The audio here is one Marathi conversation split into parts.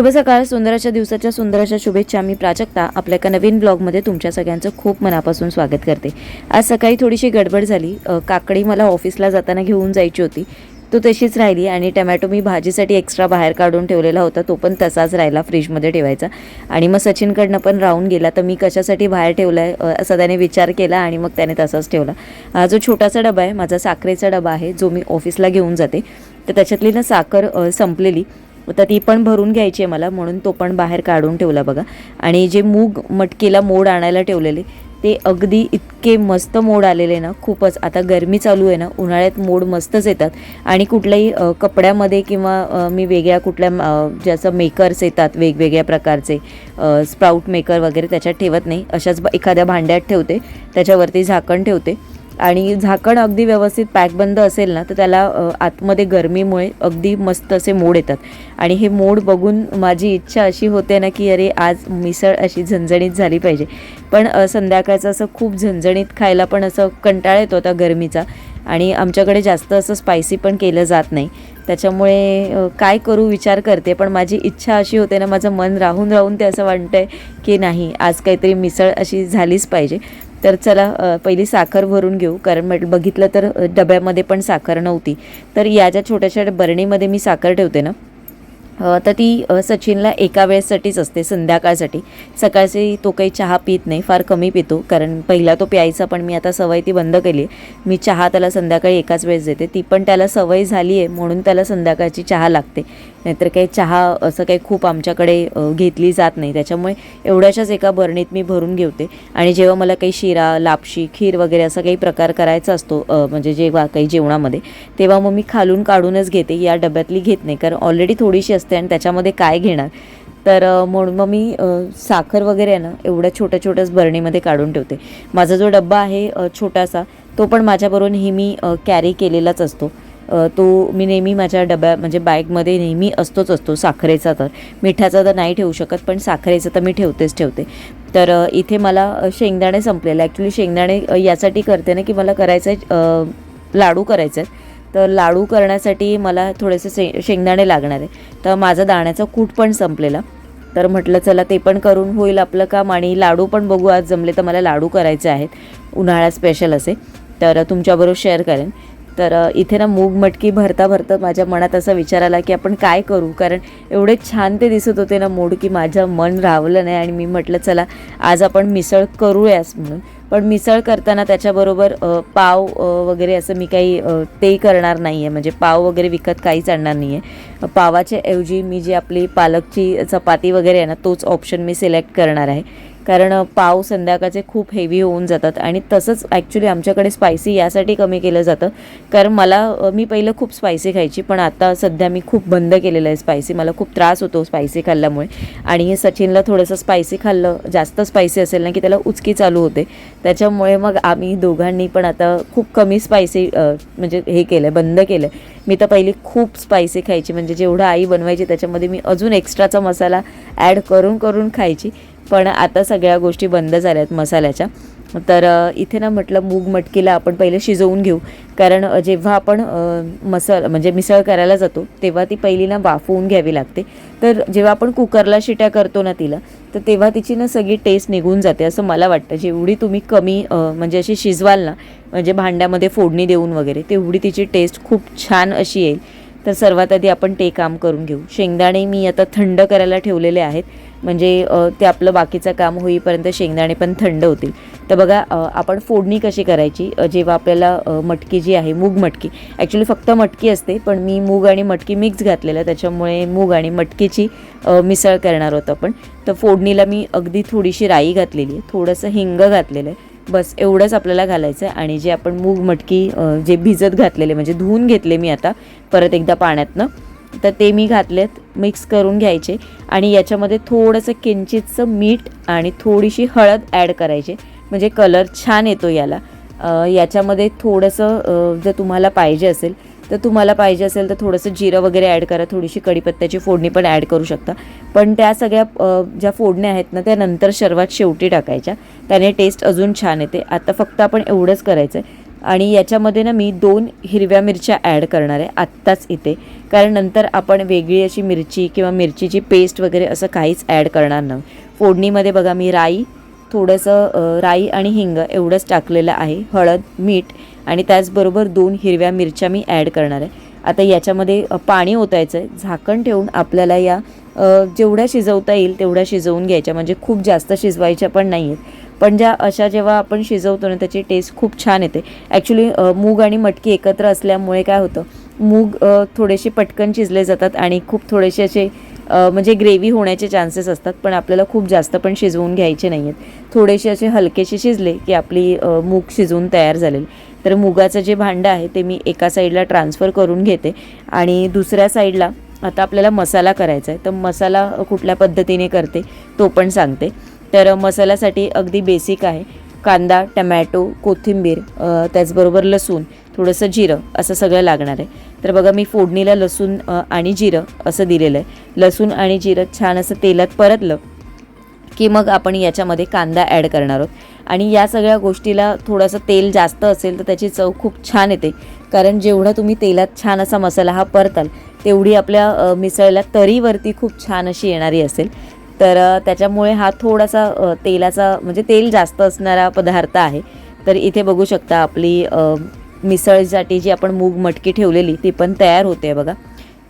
शुभ सकाळ सुंदराच्या दिवसाच्या सुंदराच्या शुभेच्छा. मी प्राजक्ता आपल्या एका नवीन ब्लॉगमध्ये तुमच्या सगळ्यांचं खूप मनापासून स्वागत करते. आज सकाळी थोडीशी गडबड झाली. काकडी मला ऑफिसला जाताना घेऊन जायची होती. तो तशीच राहिली आणि टमॅटो मी भाजीसाठी एक्स्ट्रा बाहेर काढून ठेवलेला होता. तो पण तसाच राहिला फ्रीजमध्ये ठेवायचा. आणि मग सचिनकडनं पण राहून गेला. तर मी कशासाठी बाहेर ठेवला आहे असा त्याने विचार केला आणि मग त्याने तसाच ठेवला. हा जो छोटासा डबा आहे माझा साखरेचा डबा आहे जो मी ऑफिसला घेऊन जाते. तर त्याच्यातली ना साखर संपलेली. तर ती पण भरून घ्यायची आहे मला म्हणून तो पण बाहेर काढून ठेवला बघा. आणि जे मूग मटकीला मोड आणायला ठेवलेले ते अगदी इतके मस्त मोड आलेले ना खूपच. आता गरमी चालू आहे ना उन्हाळ्यात मोड मस्तच येतात. आणि कुठल्याही कपड्यामध्ये किंवा मी वेगळ्या कुठल्या ज्याचं मेकर्स येतात वेगवेगळ्या प्रकारचे स्प्राऊट मेकर वगैरे त्याच्यात ठेवत नाही. अशाच एखाद्या भांड्यात ठेवते त्याच्यावरती झाकण ठेवते. आणि झाकण अगदी व्यवस्थित पॅकबंद असेल ना तर त्याला आतमध्ये गरमीमुळे अगदी मस्त असे मोड येतात. आणि हे मोड बघून माझी इच्छा अशी होते ना की अरे आज मिसळ अशी झणझणीत झाली पाहिजे. पण संध्याकाळचं असं खूप झणझणीत खायला पण असं कंटाळा येतो आता गरमीचा. आणि आमच्याकडे जास्त असं स्पायसी पण केलं जात नाही. त्याच्यामुळे काय करू विचार करते. पण माझी इच्छा अशी होते ना माझं मन राहून राहून ते असं वाटतंय की नाही आज काहीतरी मिसळ अशी झालीच पाहिजे. तर चला पहिली साखर भरून घेऊ. कारण म्हटलं बघितलं तर डब्यामध्ये पण साखर नव्हती. तर या ज्या छोट्याशा बरणीमध्ये मी साखर ठेवते ना तर ती सचिनला एका वेळेसाठीच असते संध्याकाळसाठी. सकाळची तो काही चहा पित नाही फार कमी पितो. कारण पहिला तो प्यायचा पण मी आता सवय ती बंद केली. आहे मी चहा त्याला संध्याकाळी एकाच वेळेस देते. ती पण त्याला सवय झाली आहे म्हणून त्याला संध्याकाळची चहा लागते. नाहीतर काही चहा असं काही खूप आमच्याकडे घेतली जात नाही. त्याच्यामुळे एवढ्याशाच एका बरणीत मी भरून घेते आणि जेव्हा मला काही शिरा लापशी खीर वगैरे असा काही प्रकार करायचा असतो म्हणजे जेव्हा काही जेवणामध्ये तेव्हा मग मी खालून काढूनच घेते. या डब्यातली घेत नाही कारण ऑलरेडी थोडीशी असते आणि त्याच्यामध्ये काय घेणार? तर म्हणून मग मी साखर वगैरे आहे ना एवढ्या छोट्या छोट्याच बरणीमध्ये काढून ठेवते. माझा जो डब्बा आहे छोटासा तो पण माझ्याबरोबर नेहमी कॅरी केलेलाच असतो. तो मी नेहमी माझ्या डब्या म्हणजे बॅगमध्ये नेहमी असतोच असतो साखरेचा तर. मिठाचा तर नाही ठेवू शकत पण साखरेचा तर मी ठेवतेच ठेवते. तर इथे मला शेंगदाणे संपलेले. ॲक्च्युली शेंगदाणे यासाठी करते ना की मला करायचं आहे लाडू करायचे आहेत तर लाडू करण्यासाठी मला थोडेसे शे शेंगदाणे लागणार आहे तर माझा दाण्याचा कूट पण संपलेला. तर म्हटलं चला ते पण करून होईल आपलं काम आणि लाडू पण बघू. आज जमले तर मला लाडू करायचे आहेत. उन्हाळा स्पेशल असे. तर तुमच्याबरोबर शेअर करेन. तर इथे ना मूग मटकी भरता भरता माझ्या मनात असा विचार आला की आपण काय करू? कारण एवढे छान ते दिसत होते ना मूड की माझं मन रावलं नाही आणि मी म्हटलं चला आज आपण मिसळ करूयास म्हणून. पण मिसळ करताना त्याच्याबरोबर पाव वगैरे असं मी काही ते करणार नाही आहे म्हणजे पाव वगैरे विकत काहीच आणणार नाही आहे पावाच्या ऐवजी मी जी आपली पालकची चपाती वगैरे आहे ना तोच ऑप्शन मी सिलेक्ट करणार आहे. कारण पाव संध्याकाळचे खूप हेवी होऊन जातात आणि तसंच ॲक्च्युली आमच्याकडे स्पायसी यासाठी कमी केलं जातं. कारण मला मी पहिलं खूप स्पायसी खायची पण आता सध्या मी खूप बंद केलेलं आहे स्पायसी मला खूप त्रास होतो स्पायसी खाल्ल्यामुळे. आणि सचिनला थोडंसं स्पायसी खाल्लं जास्त स्पायसी असेल ना की त्याला उचकी चालू होते. त्याच्यामुळे मग आम्ही दोघांनी पण आता खूप कमी स्पायसी म्हणजे हे केलं आहे बंद केलं आहे मी तर पहिली खूप स्पायसी खायची. म्हणजे जेवढं आई बनवायची त्याच्यामध्ये मी अजून एक्स्ट्राचा मसाला ॲड करून करून खायची. पण आता सगळ्या गोष्टी बंद झाल्या आहेत मसाल्याच्या. तर इथे ना म्हटलं मूग मटकीला आपण पहिले शिजवून घेऊ. कारण जेव्हा आपण अ, म्हणजे मिसळ करायला जातो तेव्हा ती पहिली ना वाफवून घ्यावी लागते. तर जेव्हा आपण कुकरला शिट्या करतो ना तिला तर तेव्हा तिची ना सगळी टेस्ट निघून जाते असं मला वाटतं. जेवढी तुम्ही कमी म्हणजे अशी शिजवाल ना म्हणजे भांड्यामध्ये फोडणी देऊन वगैरे तेवढी तिची टेस्ट खूप छान अशी येईल. तर सर्वात आधी आपण ते काम करून घेऊ. शेंगदाणे मी आता थंड करायला ठेवलेले आहेत. म्हणजे ते आपलं बाकीचं काम होईपर्यंत शेंगदाणे पण थंड होतील. तर बघा आपण फोडणी कशी करायची? जेव्हा आपल्याला मटकी जी आहे मूग मटकी. ॲक्च्युली फक्त मटकी असते पण मी मूग आणि मटकी मिक्स घातलेलं आहे त्याच्यामुळे मूग आणि मटकीची मिसळ करणार होतं आपण. तर फोडणीला मी अगदी थोडीशी राई घातलेली आहे. थोडंसं हिंग घातलेलं आहे. बस एवढंच आपल्याला घालायचं आहे आणि जे आपण मूग मटकी जे भिजत घातलेले म्हणजे धुवून घेतले मी आता परत एकदा पाण्यातनं तर ते मी घातलेत मिक्स करून घ्यायचे. आणि याच्यामध्ये थोडंसं किंचितचं मीठ आणि थोडीशी हळद ॲड करायचे. म्हणजे कलर छान येतो याला. याच्यामध्ये थोडंसं जर तुम्हाला पाहिजे असेल तर तुम्हाला पाहिजे असेल तर थोडंसं जिरं वगैरे ॲड करा. थोडीशी कढीपत्त्याची फोडणी पण ॲड करू शकता. पण त्या सगळ्या ज्या फोडण्या आहेत ना त्या नंतर सर्वात शेवटी टाकायच्या. त्याने टेस्ट अजून छान येते. आता फक्त आपण एवढंच करायचं आहे आणि याच्यामध्ये ना मी दोन हिरव्या मिरच्या ॲड करणार आहे. आत्ताच इथे. कारण नंतर आपण वेगळी अशी मिरची किंवा मिरचीची पेस्ट वगैरे असं काहीच ॲड करणार नाही. फोडणीमध्ये बघा मी राई थोडंसं राई आणि हिंग एवढंच टाकलेलं आहे. हळद मीठ आणि त्याचबरोबर दोन हिरव्या मिरच्या मी ॲड करणार आहे. आता याच्यामध्ये पाणी ओतायचं आहे झाकण ठेवून आपल्याला या जेवढ्या शिजवता येईल तेवढ्या शिजवून घ्यायच्या. म्हणजे खूप जास्त शिजवायच्या पण नाही आहेत पण ज्या अशा जेव्हा आपण शिजवतो ना त्याची टेस्ट खूप छान येते. ॲक्च्युली मूग आणि मटकी एकत्र असल्यामुळे काय होतं मूग थोडेसे पटकन शिजले जातात आणि खूप थोडेसे असे म्हणजे ग्रेव्ही होण्याचे चान्सेस असतात पण आपल्याला खूप जास्त पण शिजवून घ्यायचे नाही आहेत थोडेसे असे हलकेसे शिजले की आपली मूग शिजवून तयार झालेली. तर मुगाचं जे भांडं आहे ते मी एका साईडला ट्रान्सफर करून घेते आणि दुसऱ्या साईडला आता आपल्याला मसाला करायचा आहे. तर मसाला कुठल्या पद्धतीने करते तो पण सांगते. तर मसाल्यासाठी अगदी बेसिक आहे. कांदा टमॅटो कोथिंबीर त्याचबरोबर लसूण थोडंसं जिरं असं सगळं लागणार आहे. तर बघा मी फोडणीला लसूण आणि जिरं असं दिलेलं आहे. लसूण आणि जिरं छान असं तेलात परतलं की मग आपण याच्यामध्ये कांदा ॲड करणार आहोत. आणि या सगळ्या गोष्टीला थोडंसं तेल जास्त असेल तर त्याची चव खूप छान येते. कारण जेवढा तुम्ही तेलात छान असा मसाला हा परताल तेवढी आपल्या अ, मिसळला तरीवरती खूप छान अशी येणारी असेल. तर त्याच्यामुळे हा थोडासा तेलाचा म्हणजे तेल जास्त असणारा पदार्थ आहे. तर इथे बघू शकता आपली मिसळसाठी जी आपण मूग मटकी ठेवलेली ती पण तयार होते बघा.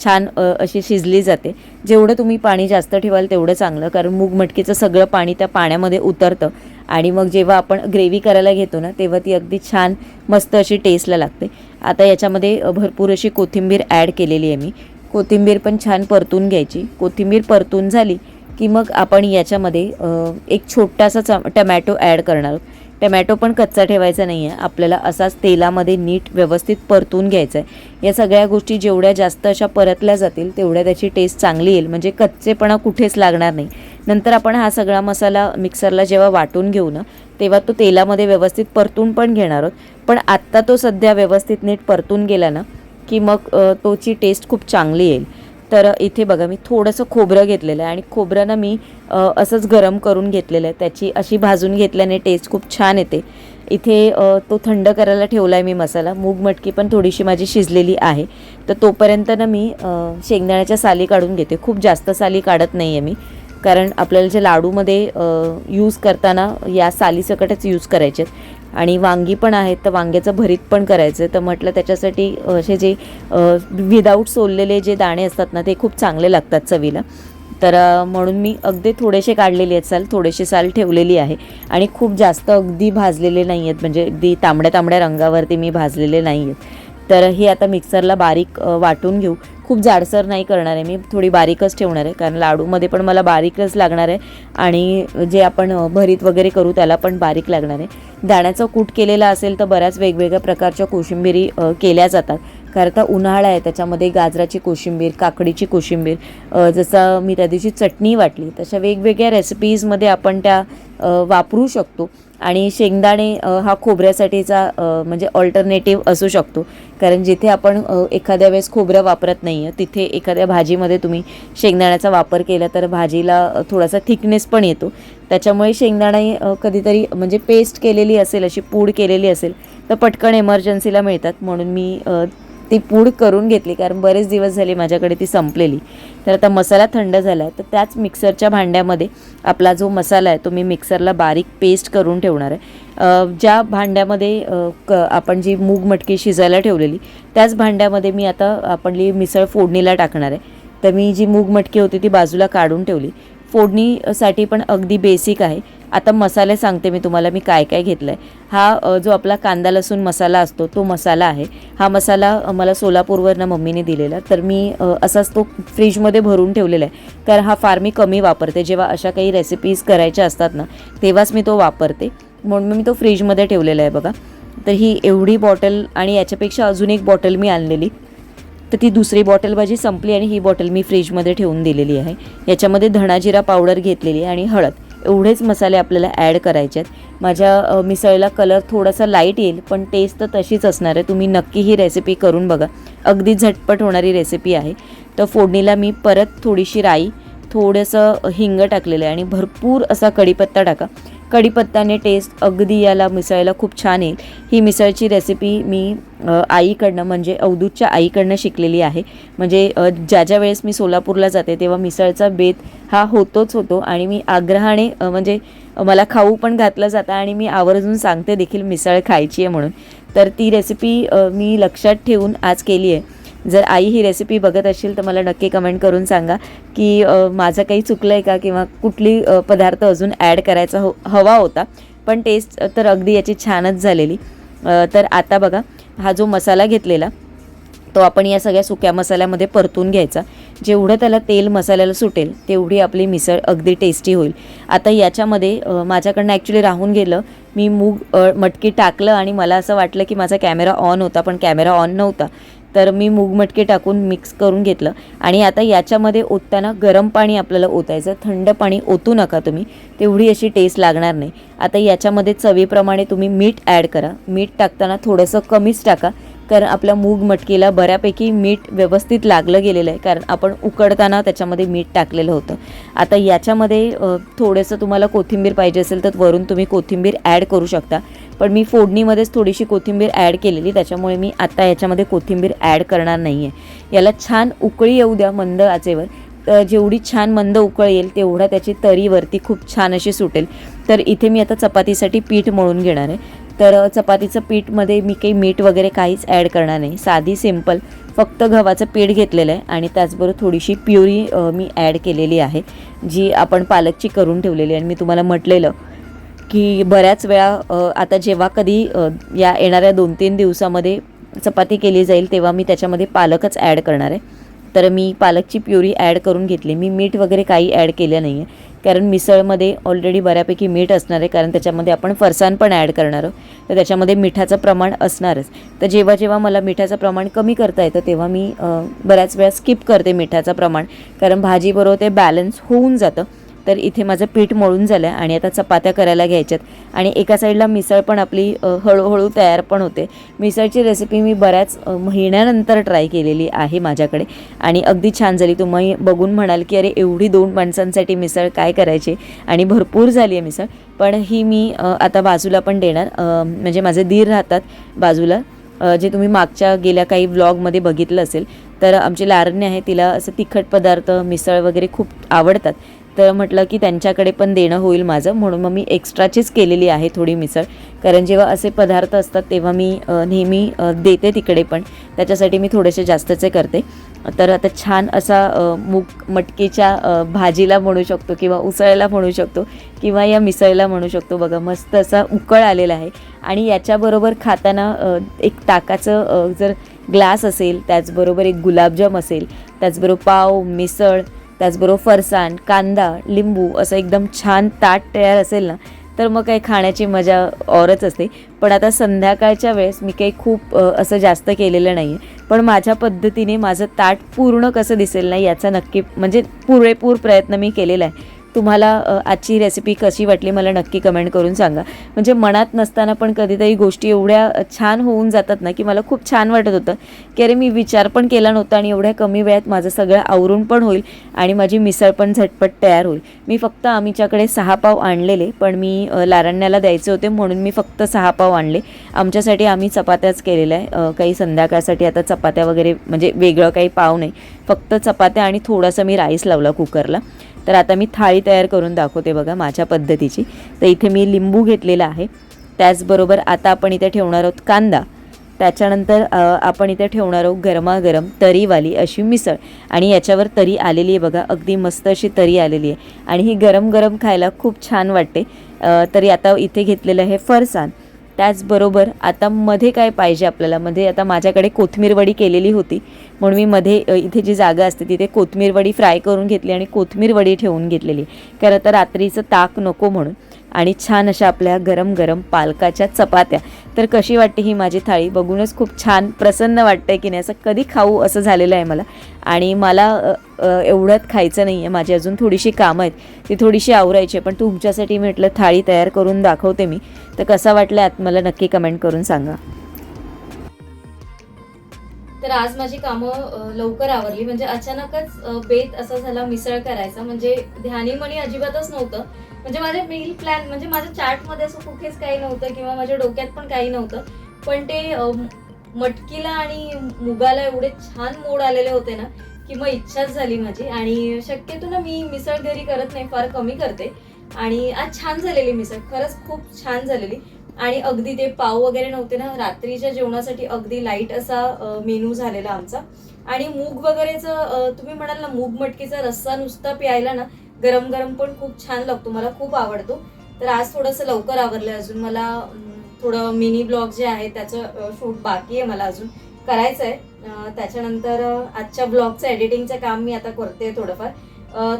छान अशी शिजली जाते. जेवढं तुम्ही पाणी जास्त ठेवाल तेवढं चांगलं कारण मूग मटकीचं सगळं पाणी त्या पाण्यामध्ये उतरतं. आणि मग जेव्हा आपण ग्रेव्ही करायला घेतो ना तेव्हा ती अगदी छान मस्त अशी टेस्टला लागते. आता याच्यामध्ये भरपूर अशी कोथिंबीर ॲड केलेली आहे मी. कोथिंबीर पण छान परतून घ्यायची. कोथिंबीर परतून झाली की मग आपण याच्यामध्ये एक छोटासा टमॅटो ॲड करणार. आहोत टमॅटो पण कच्चा ठेवायचा नाही आहे आपल्याला असाच तेलामध्ये नीट व्यवस्थित परतून घ्यायचा आहे या सगळ्या गोष्टी जेवढ्या जास्त अशा परतल्या जातील तेवढ्या त्याची टेस्ट चांगली येईल. म्हणजे कच्चेपणा कुठेच लागणार नाही. नंतर आपण हा सगळा मसाला मिक्सरला जेव्हा वाटून घेऊ ना तेव्हा तो तेलामध्ये व्यवस्थित परतून पण घेणार आहोत. पण आत्ता तो सध्या व्यवस्थित नीट परतून गेला ना की मग तोची टेस्ट खूप चांगली येईल. तर इथे बघा मी थोडंसं खोबरं घेतलेलं आहे आणि खोबरं ना मी असंच गरम करून घेतलेलं आहे. त्याची अशी भाजून घेतल्याने टेस्ट खूप छान येते. इथे तो थंड करायला ठेवला आहे मी मसाला. मूग मटकी पण थोडीशी माझी शिजलेली आहे. तर तोपर्यंत ना मी शेंगदाण्याच्या साली काढून घेते. खूप जास्त साली काढत नाही आहे मी. कारण आपल्याला जे लाडूमध्ये यूज करताना या सालीसकटच यूज करायचे आहेत आणि वांगी पण आहेत तर वांग्याचं भरीत पण करायचं आहे. तर म्हटलं त्याच्यासाठी असे जे विदाऊट सोललेले जे दाणे असतात ना ते खूप चांगले लागतात चवीला. तर म्हणून मी अगदी थोडेसे काढलेले आहेत साल थोडेसे साल ठेवलेली आहे. आणि खूप जास्त अगदी भाजलेले नाही आहेत म्हणजे अगदी तांबड्या तांबड्या रंगावरती मी भाजलेले नाही आहेत. तर हे आता मिक्सरला बारीक वाटून घेऊ. खूप जाडसर नाही करणार आहे मी थोडी बारीकच ठेवणार आहे कारण लाडूमध्ये पण मला बारीकच लागणार आहे आणि जे आपण भरीत वगैरे करू त्याला पण बारीक लागणार आहे. दाण्याचा कूट केलेला असेल तर बऱ्याच वेगवेगळ्या प्रकारच्या कोशिंबिरी केल्या जातात. कारण आता उन्हाळा आहे त्याच्यामध्ये गाजराची कोशिंबीर काकडीची कोशिंबीर जसं मी त्या दिवशी चटणी वाटली तशा वेगवेगळ्या रेसिपीजमध्ये आपण त्या वापरू शकतो. आणि शेंगदाणे हा खोबऱ्यासाठीचा म्हणजे ऑल्टरनेटिव्ह असू शकतो. कारण जिथे आपण एखाद्या वेळेस खोबरं वापरत नाही आहे तिथे एखाद्या भाजीमध्ये तुम्ही शेंगदाण्याचा वापर केला तर भाजीला थोडासा थिकनेस पण येतो. त्याच्यामुळे शेंगदाणे कधीतरी म्हणजे पेस्ट केलेली असेल अशी पूड केलेली असेल तर पटकन एमर्जन्सीला मिळतात. म्हणून मी ती पूड करून घेतली कारण बरेच दिवस झाले माझ्याकडे ती संपलेली. तर आता मसाला थंड झाला आहे तर त्याच मिक्सरच्या भांड्यामध्ये आपला जो मसाला आहे तो मी मिक्सरला बारीक पेस्ट करून ठेवणार आहे. ज्या भांड्यामध्ये क आपण जी मूग मटकी शिजायला ठेवलेली त्याच भांड्यामध्ये मी आता आपली मिसळ फोडणीला टाकणार आहे. तर मी जी मूग मटकी होती ती बाजूला काढून ठेवली. फोडणीसाठी पण अगदी बेसिक आहे. आता मसाले सांगते मी तुम्हाला मी काय काय घेतलं आहे हा जो आपला कांदा लसूण मसाला असतो तो मसाला आहे. हा मसाला मला सोलापूरवरनं मम्मीने दिलेला. तर मी असाच तो फ्रीजमध्ये भरून ठेवलेला आहे. कारण हा फार मी कमी वापरते. जेव्हा अशा काही रेसिपीज करायच्या असतात ना तेव्हाच मी तो वापरते. म्हणून मी तो फ्रीजमध्ये ठेवलेला आहे बघा. तर ही एवढी बॉटल आणि याच्यापेक्षा अजून एक बॉटल मी आणलेली. तर ती दुसरी बॉटल माझी संपली आणि ही बॉटल मी फ्रीजमध्ये ठेवून दिलेली आहे. याच्यामध्ये धणाजिरा पावडर घेतलेली आहे आणि हळद. एवढेच मसाले आपल्याला ॲड करायचे आहेत. माझ्या मिसळीला कलर थोडासा लाइट येईल पण टेस्ट तर तशीच असणार आहे. तुम्ही नक्की ही रेसिपी करून बघा. अगदी झटपट होणारी रेसिपी आहे. तर फोडणीला मी परत थोडीशी राई थोडंसं हिंग टाकलेलं आहे आणि भरपूर असा कढीपत्ता टाका. कढीपत्ताने टेस्ट अगदी याला मिसळायला खूप छान येईल. ही मिसळची रेसिपी मी आईकडनं म्हणजे अवधूतच्या आईकडनं शिकलेली आहे. म्हणजे ज्या ज्या वेळेस मी सोलापूरला जाते तेव्हा मिसळचा बेत हा होतोच होतो आणि मी आग्रहाने म्हणजे मला खाऊ पण घातलं जातं आणि मी आवर्जून सांगते देखील मिसळ खायची आहे म्हणून. तर ती रेसिपी मी लक्षात ठेवून आज केली आहे. जर आई ही रेसिपी बघत असेल तर मला नक्की कमेंट करून सांगा की माझं काही चुकलं आहे का किंवा कुठली पदार्थ अजून ॲड करायचा हो हवा होता. पण टेस्ट तर अगदी याची छानच झालेली. तर आता बघा हा जो मसाला घेतलेला तो आपण या सगळ्या सुक्या मसाल्यामध्ये परतून घ्यायचा. जेवढं त्याला तेल मसाल्याला सुटेल तेवढी आपली मिसळ अगदी टेस्टी होईल. आता याच्यामध्ये माझ्याकडनं ॲक्च्युली राहून गेलं मी मूग मटकी टाकलं आणि मला असं वाटलं की माझा कॅमेरा ऑन होता पण कॅमेरा ऑन नव्हता. तर मी मूग टाकून मिक्स करून घेतलं. आणि आता याच्यामध्ये ओतताना गरम पाणी आपल्याला ओतायचं थंड पाणी ओतू नका तुम्ही. तेवढी अशी टेस्ट लागणार नाही. आता याच्यामध्ये चवीप्रमाणे तुम्ही मीठ ॲड करा. मीठ टाकताना थोडंसं कमीच टाका. कारण आपल्या मूग मटकीला बऱ्यापैकी मीठ व्यवस्थित लागलं गेलेलं आहे कारण आपण उकडताना त्याच्यामध्ये मीठ टाकलेलं होतं. आता याच्यामध्ये थोडंसं तुम्हाला कोथिंबीर पाहिजे असेल तर वरून तुम्ही कोथिंबीर ॲड करू शकता. पण मी फोडणीमध्येच थोडीशी कोथिंबीर ॲड केलेली त्याच्यामुळे मी आता याच्यामध्ये कोथिंबीर ॲड करणार नाही आहे याला छान उकळी येऊ द्या मंद आचेवर. जेवढी छान मंद उकळ येईल तेवढा त्याची तरीवरती खूप छान अशी सुटेल. तर इथे मी आता चपातीसाठी पीठ मळून घेणार आहे. तर चपातीचं पीठमध्ये मी काही मीठ वगैरे काहीच ॲड करणार नाही. साधी सिंपल फक्त गव्हाचं पीठ घेतलेलं आहे आणि त्याचबरोबर थोडीशी प्युरी मी ॲड केलेली आहे जी आपण पालकची करून ठेवलेली आहे. आणि मी तुम्हाला म्हटलेलं की बऱ्याच वेळा आता जेव्हा कधी या येणाऱ्या दोन तीन दिवसामध्ये चपाती केली जाईल तेव्हा मी त्याच्यामध्ये पालकच ॲड करणार आहे. तर मी पालकची प्युरी ॲड करून घेतली. मी मीठ वगैरे काही ॲड केलं नाही आहे कारण मिसळमध्ये ऑलरेडी बऱ्यापैकी मीठ असणार आहे. कारण त्याच्यामध्ये आपण फरसाण पण ॲड करणार आहोत. तर त्याच्यामध्ये मिठाचं प्रमाण असणारच. तर जेव्हा जेव्हा मला मिठाचं प्रमाण कमी करता येतं तेव्हा मी बऱ्याच वेळा स्किप करते मिठाचं प्रमाण. कारण भाजीबरोबर ते बॅलन्स होऊन जातं. तर इथे माझं पीठ मळून झालं आहे आणि आता चपात्या करायला घ्यायच्यात. आणि एका साईडला मिसळ पण आपली हळूहळू तयार पण होते. मिसळची रेसिपी मी बऱ्याच महिन्यानंतर ट्राय केलेली आहे माझ्याकडे. आणि अगदी छान झाली. तुम्ही बघून म्हणाल की अरे एवढी दोन माणसांसाठी मिसळ काय करायची? आणि भरपूर झाली आहे मिसळ. पण ही मी आता बाजूला पण देणार. म्हणजे माझे दीर राहतात बाजूला. जे तुम्ही मागच्या गेल्या काही व्लॉगमध्ये बघितलं असेल. तर आमची लारण्य आहे तिला असं तिखट पदार्थ मिसळ वगैरे खूप आवडतात. तर म्हटलं की त्यांच्याकडे पण देणं होईल माझं. म्हणून मग मी एक्स्ट्राचीच केलेली आहे थोडी मिसळ. कारण जेव्हा असे पदार्थ असतात तेव्हा मी नेहमी देते तिकडे पण. त्याच्यासाठी मी थोडेसे जास्तचे करते. तर आता छान असा मूग मटकीच्या भाजीला म्हणू शकतो किंवा उसळला म्हणू शकतो किंवा या मिसळला म्हणू शकतो. बघा मस्त असा उकळ आलेला आहे. आणि याच्याबरोबर खाताना एक ताकाचं जर ग्लास असेल त्याचबरोबर एक गुलाबजाम असेल त्याचबरोबर पाव मिसळ त्याचबरोबर फरसाण कांदा लिंबू असं एकदम छान ताट तयार असेल ना तर मग काही खाण्याची मजा औरच असते. पण आता संध्याकाळच्या वेळेस मी काही खूप असं जास्त केलेलं नाही आहे पण माझ्या पद्धतीने माझं ताट पूर्ण कसं दिसेल ना याचा नक्की म्हणजे पुरेपूर प्रयत्न मी केलेला आहे. तुम्हाला आजची रेसिपी कशी वाटली मला नक्की कमेंट करून सांगा. म्हणजे मनात नसताना पण कधीतरी गोष्टी एवढ्या छान होऊन जातात ना की मला खूप छान वाटत होतं. की अरे मी विचार पण केला नव्हता आणि एवढ्या कमी वेळात माझं सगळं आवरून पण होईल आणि माझी मिसळ पण झटपट तयार होईल. मी फक्त आमच्याकडे सहा पाव आणलेले पण मी लारण्याला द्यायचे होते म्हणून मी फक्त सहा पाव आणले. आमच्यासाठी आम्ही चपात्याच केलेल्या आहे. काही संध्याकाळसाठी आता चपात्या वगैरे म्हणजे वेगळं काही पाव नाही. फक्त चपात्या आणि थोडासा मी राईस लावला कुकरला तर आता मी थाळी तयार करून दाखवते बघा माझ्या पद्धतीची. तर इथे मी लिंबू घेतलेला आहे. त्याचबरोबर आता आपण इथे ठेवणार आहोत कांदा. त्याच्यानंतर आपण इथे ठेवणार आहोत गरमागरम तरीवाली अशी मिसळ. आणि याच्यावर तरी आलेली आहे बघा अगदी मस्त अशी तरी आलेली आहे. आणि ही गरम गरम खायला खूप छान वाटते. तरी आता इथे घेतलेलं आहे फरसाण. त्याचबरोबर आता मध्ये काय पाहिजे आपल्याला? मध्ये आता माझ्याकडे कोथमीर वडी केलेली होती. म्हणून मी मध्ये इथे जी जागा असते तिथे कोथमीर वडी फ्राय करून घेतली आणि कोथमीर वडी ठेवून घेतलेली. खरं आता रात्रीचं ताक नको म्हणून. आणि छान अशा आपल्या गरम गरम पालकाच्या चपात्या. तर कशी वाटते ही माझी थाळी? बघूनच खूप छान प्रसन्न वाटतंय की नाही असं कधी खाऊ असं झालेलं आहे मला. आणि मला एवढंच खायचं नाही आहे माझी अजून थोडीशी कामं आहेत. ती थोडीशी आवरायची आहे. पण तुमच्यासाठी म्हटलं थाळी तयार करून दाखवते मी. तर कसा वाटलं आत मला नक्की कमेंट करून सांगा. तर आज माझी कामं लवकर आवरली. म्हणजे अचानकच बेत असा झाला मिसळ करायचा. म्हणजे ध्यानीमणी अजिबातच नव्हतं. म्हणजे माझ्या मेल प्लॅन म्हणजे माझ्या चार्टमध्ये असं कुठेच काही नव्हतं किंवा माझ्या डोक्यात पण काही नव्हतं. पण ते मटकीला आणि मुगाला एवढे छान मोड आलेले होते ना की मग इच्छाच झाली माझी. आणि शक्यतो ना मी मिसळ घरी करत नाही फार कमी करते. आणि आज छान झालेली मिसळ. खरंच खूप छान झालेली. आणि अगदी ते पाव वगैरे नव्हते ना रात्रीच्या जेवणासाठी अगदी लाइट असा मेनू झालेला आमचा. आणि मूग वगैरेचं तुम्ही म्हणाल ना मूग मटकीचा रस्सा नुसता प्यायला ना गरम गरम पण खूप छान लागतो मला खूप आवडतो. तर आज थोडंसं लवकर आवरलं अजून मला थोडं मिनी ब्लॉग जे आहे त्याचं शूट बाकी आहे मला अजून करायचं आहे त्याच्यानंतर आजच्या ब्लॉगचं एडिटिंगचं काम मी आता करते थोडंफार.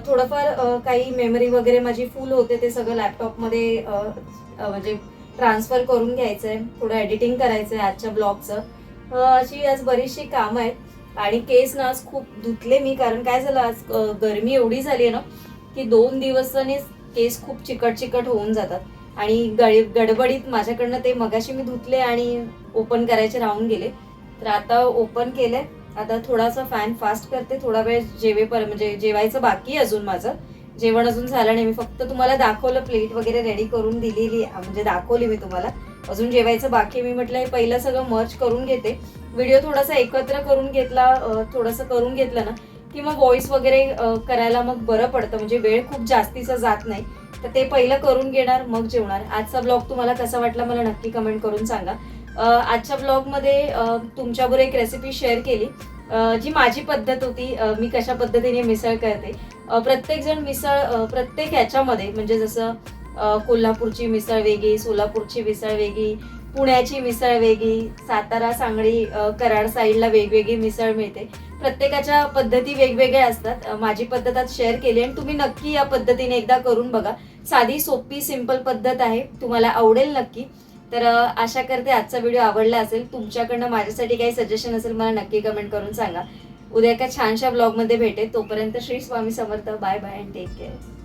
थोडंफार काही मेमरी वगैरे माझी फुल होते ते सगळं लॅपटॉपमध्ये म्हणजे ट्रान्सफर करून घ्यायचं आहे थोडं एडिटिंग करायचं आहे आजच्या ब्लॉगचं. अशी आज बरीचशी कामं आहेत. आणि केस ना आज खूप धुतले मी कारण काय झालं आज गरमी एवढी झाली आहे ना की दोन दिवसाने केस खूप चिकट चिकट होऊन जातात. आणि गळी गडबडीत माझ्याकडनं ते मगाशी मी धुतले आणि ओपन करायचे राहून गेले. तर आता ओपन केलंय. आता थोडासा फॅन फास्ट करते थोडा वेळ जेवेपर्यंत म्हणजे जेवायचं बाकी आहे अजून माझं. जेवण अजून झालं नाही. मी फक्त तुम्हाला दाखवलं प्लेट वगैरे रेडी करून दिलेली म्हणजे दाखवली मी तुम्हाला. अजून जेवायचं बाकी मी म्हटलं हे पहिलं सगळं मर्च करून घेते. व्हिडिओ थोडासा एकत्र करून घेतला अं, थोडंसं करून घेतलं ना की मग व्हॉइस वगैरे करायला मग बरं पडतं. म्हणजे वेळ खूप जास्तीचा जात नाही. तर ते पहिलं करून घेणार मग जेवणार. आजचा ब्लॉग तुम्हाला कसा वाटला मला नक्की कमेंट करून सांगा. आजच्या ब्लॉगमध्ये तुमच्याबरोबर एक रेसिपी शेअर केली. जी माझी पद्धत होती मी कशा पद्धतीने मिसळ करते. प्रत्येकजण प्रत्येक जण मिसळ प्रत्येक ह्याच्यामध्ये म्हणजे जसं कोल्हापूरची मिसळ वेगळी सोलापूरची मिसळ वेगळी पुण्याची मिसळ वेगळी सातारा सांगली कराड साईडला वेगवेगळी मिसळ मिळते. प्रत्येकाच्या पद्धती वेगवेगळ्या असतात. माझी पद्धत आज शेअर केली आणि तुम्ही नक्की या पद्धतीने एकदा करून बघा. साधी सोपी सिंपल पद्धत आहे. तुम्हाला आवडेल नक्की. तर आशा करते आजचा व्हिडिओ आवडला असेल. तुमच्याकडनं माझ्यासाठी काही सजेशन असेल मला नक्की कमेंट करून सांगा. उद्या एका छानशा ब्लॉगमध्ये भेटेल. तोपर्यंत Shri Swami Samarth. Bye bye and take care